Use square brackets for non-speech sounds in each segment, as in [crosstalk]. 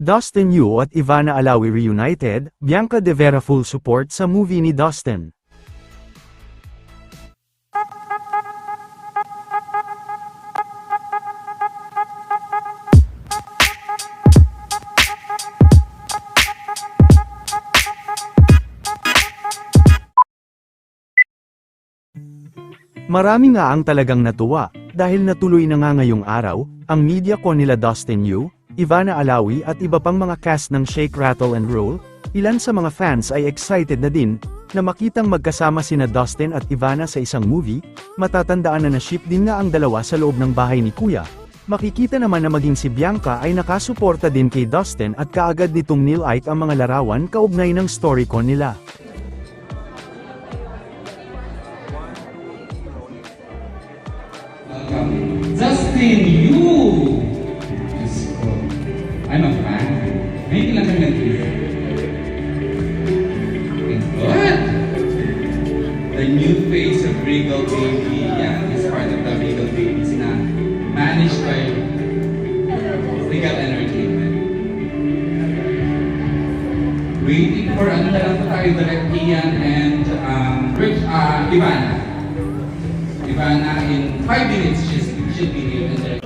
Dustin Yu at Ivana Alawi reunited, Bianca De Vera full support sa movie ni Dustin. Marami nga ang talagang natuwa, dahil natuloy na nga ngayong araw, ang media ko nila Dustin Yu, Ivana Alawi at iba pang mga cast ng Shake Rattle and Roll, ilan sa mga fans ay excited na din, na makitang magkasama sina Dustin at Ivana sa isang movie, matatandaan na na-ship din nga ang dalawa sa loob ng bahay ni Kuya. Makikita naman na maging si Bianca ay nakasuporta din kay Dustin at kaagad nitong nilike ang mga larawan kaugnay ng storycon nila. Welcome. The new face of Regal Baby. Yan, is part of the Regal Babies na managed by Regal Entertainment. Waiting for ano na lang tayo, Direct Ian and um, Rich, uh, Ivana. Ivana, in five minutes, she's, she'll be here and [laughs]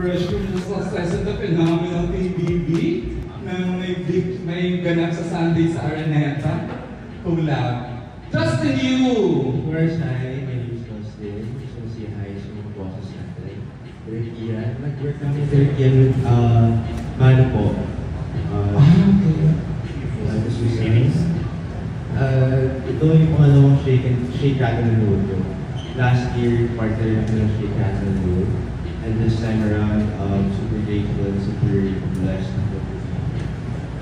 Fresh from the success of the phenomenal PBB na may may ganap sa Sunday sa Araneta. Collab. Justin Yu! First, hi, my name is Dustin. Gusto ko say hi sa mga bosses natin. Direk Ian. Nag-work kami Direk Ian with, uh, Mano po. Uh, uh, this was series. Uh, ito yung pangalawang shake shake rattle ko. Last year, partner namin ng shake rattle and roll. And this time around, um, super grateful and super blessed.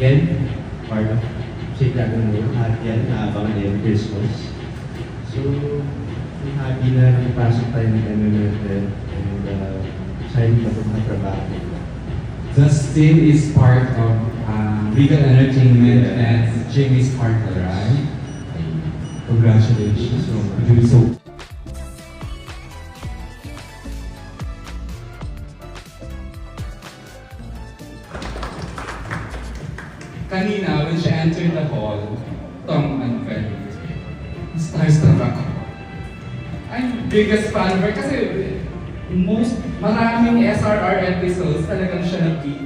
Again, part of shake rattle and roll. At yan, naabangan din Christmas. So, I'm happy na nakipasok tayo ng MMFF and uh, excited na po makatrabaho. Justin is part of um, Regal Entertainment and Jimmy's partner, right? Congratulations. So, so Kanina, when she entered the hall, Tom and Fred, starstruck ako. I'm biggest fan of her kasi most, maraming SRR episodes talagang siya she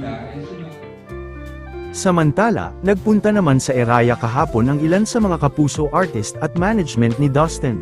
Samantala, nagpunta naman sa Eraya kahapon ang ilan sa mga kapuso artist at management ni Dustin.